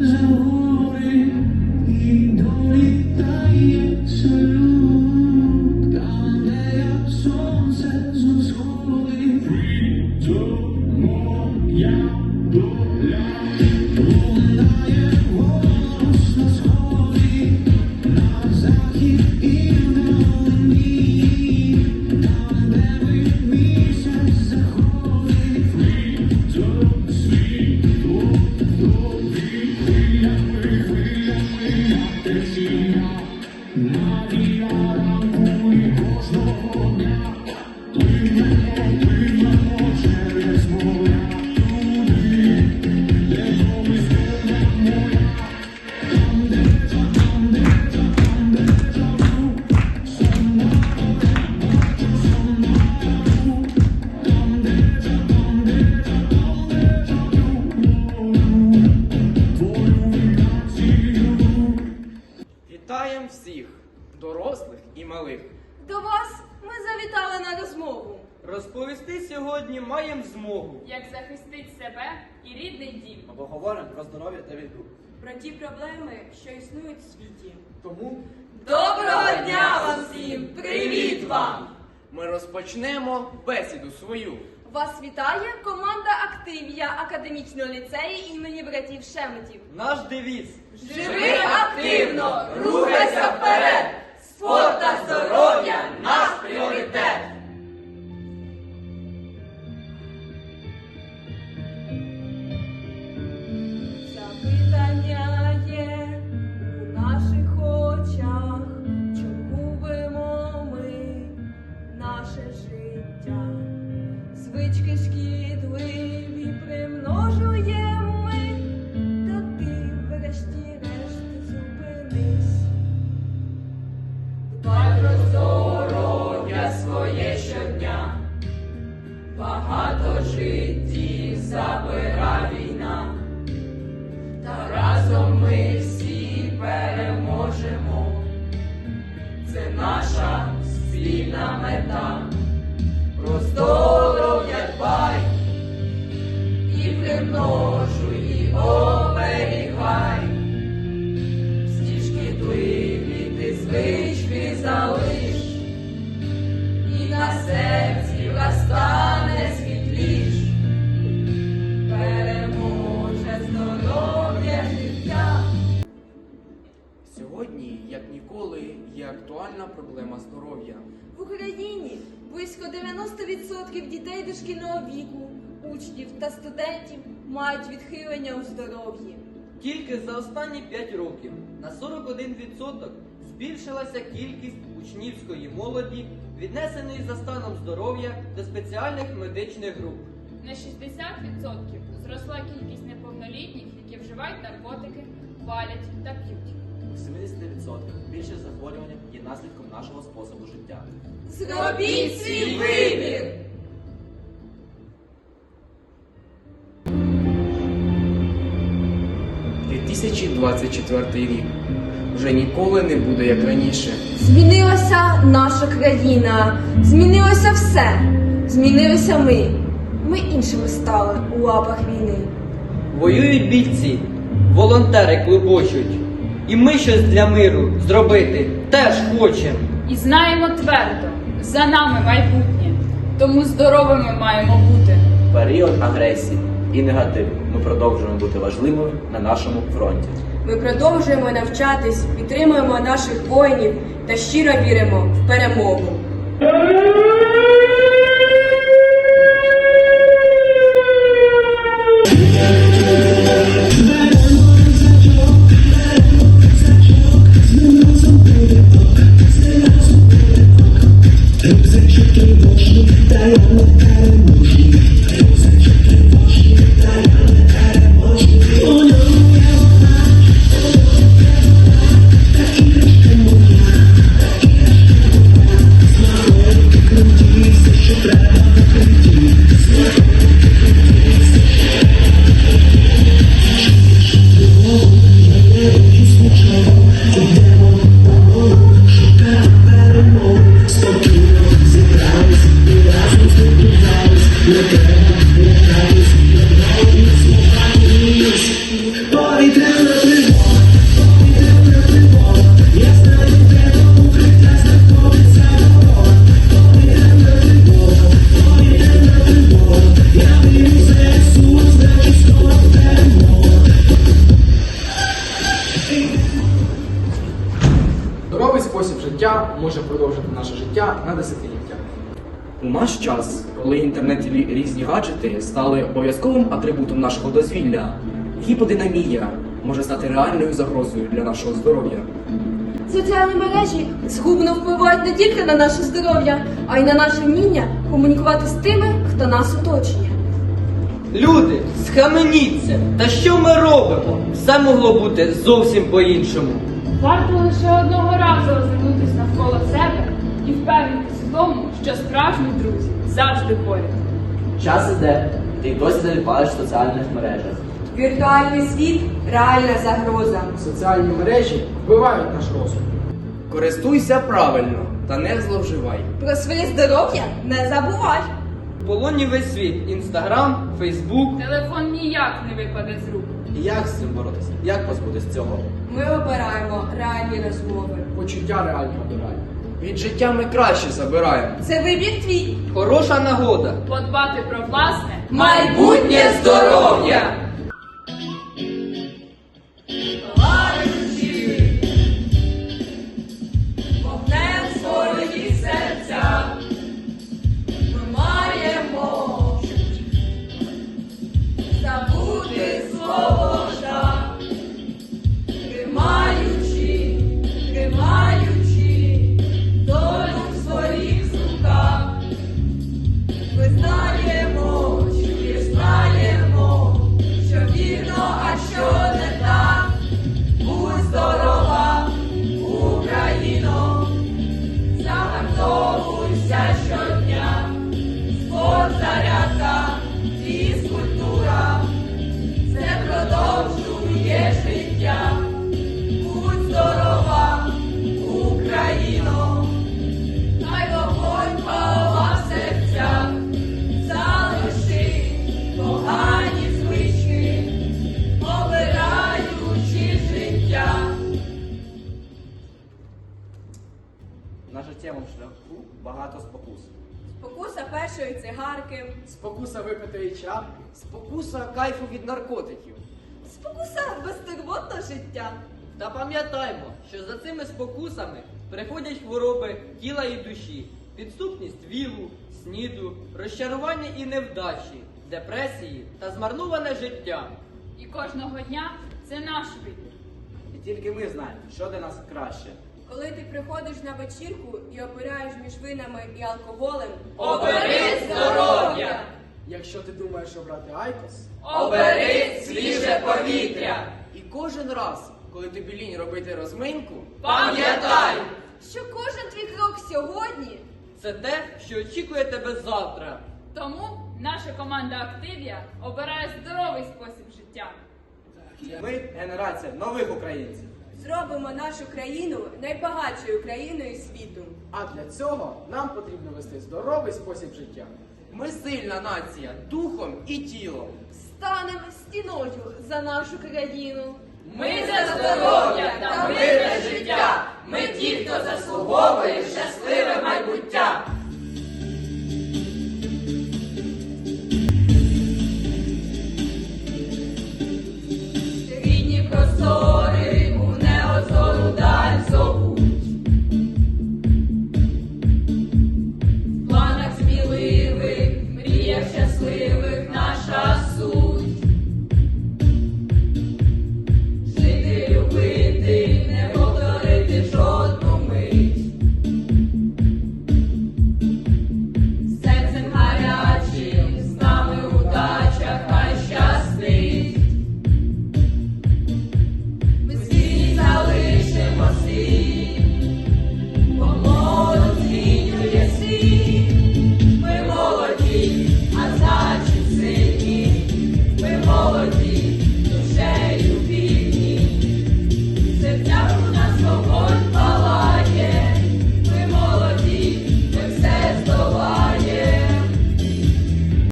за течія, ранку і кожного дня. Маємо змогу. як захистить себе і рідний дім. Поговоримо про здоров'я та відгук. Про ті проблеми, що існують в світі. Тому Доброго дня вам всім! Привіт вам! Ми розпочнемо бесіду свою. Вас вітає команда Активія академічного ліцею імені братів Шеметів. Наш девіз. Живи активно, рухайся вперед! Спорт та здоров'я наш і і оберігай. Всі шкідливі ти звички залиш, і на серці розтане світліш. Переможе здоров'я життя. Сьогодні, як ніколи, є актуальна проблема здоров'я. В Україні близько 90% дітей дошкільного віку, учнів та студентів мають відхилення у здоров'ї. Тільки за останні 5 років на 41% збільшилася кількість учнівської молоді, віднесеної за станом здоров'я до спеціальних медичних груп. На 60% зросла кількість неповнолітніх, які вживають наркотики, палять та п'ють. у 70% більше захворювань є наслідком нашого способу життя. Зробіть свій вибір! – 2024 рік. Вже ніколи не буде як раніше. Змінилася наша країна, змінилося все. Змінилися ми. Ми іншими стали у лапах війни. Воюють бійці, волонтери клубочуть. І ми щось для миру зробити теж хочемо. І знаємо твердо, за нами майбутнє. Тому здоровими маємо бути. Період агресії і негатив. ми продовжуємо бути важливими на нашому фронті. Ми продовжуємо навчатись, підтримуємо наших воїнів та щиро віримо в перемогу. Може продовжити наше життя на десятиліття. У наш час, коли інтернет і різні гаджети стали обов'язковим атрибутом нашого дозвілля, гіподинамія може стати реальною загрозою для нашого здоров'я. Соціальні мережі згубно впливають не тільки на наше здоров'я, а й на наше вміння комунікувати з тими, хто нас оточує. Люди, схаменіться! Та що ми робимо? Все могло бути зовсім по-іншому. Варто лише одного разу озирнутися навколо себе і впевнитися в тому, що справжні друзі завжди поряд. Час іде, ти й досі заліпаєш в соціальних мережах. Віртуальний світ реальна загроза. Соціальні мережі вбивають наш розум. Користуйся правильно та не зловживай. Про своє здоров'я не забувай. В полоні весь світ: інстаграм, фейсбук. Телефон ніяк не випаде з рук. І як з цим боротися? Як позбутися цього? Ми обираємо реальні розмови. Почуття реальні обираємо. Від життя ми краще забираємо. Це вибір твій. Хороша нагода. Подбати про власне Майбутнє здоров'я! Тримаючи долю в своїх руках. Ми знаємо, чи знаємо, що вірно, а що не так. Будь здорова, Україно, загартовуйся щодня. Першої цигарки. Спокуса випити чарки. Спокуса кайфу від наркотиків. Спокуса безтурботного життя. Та пам'ятаймо, що за цими спокусами приходять хвороби тіла і душі, підступність вілу, сніду, розчарування і невдачі, депресії та змарнуване життя. і кожного дня це наш вибір. І тільки ми знаємо, що для нас краще. Коли ти приходиш на вечірку і обираєш між винами і алкоголем, Обери здоров'я! Якщо ти думаєш обрати Айкос, Обери свіже повітря! І кожен раз, коли тобі лінь робити розминку, Пам'ятай, що кожен твій крок сьогодні Це те, що очікує тебе завтра. Тому наша команда Активія обирає здоровий спосіб життя. Ми генерація нових українців. Зробимо нашу країну найбагатшою країною світу. а для цього нам потрібно вести здоровий спосіб життя. ми сильна нація духом і тілом. станемо стіною за нашу країну. Ми за здоров'я та мирне життя. Ми ті, хто заслуговує щасливе майбуття.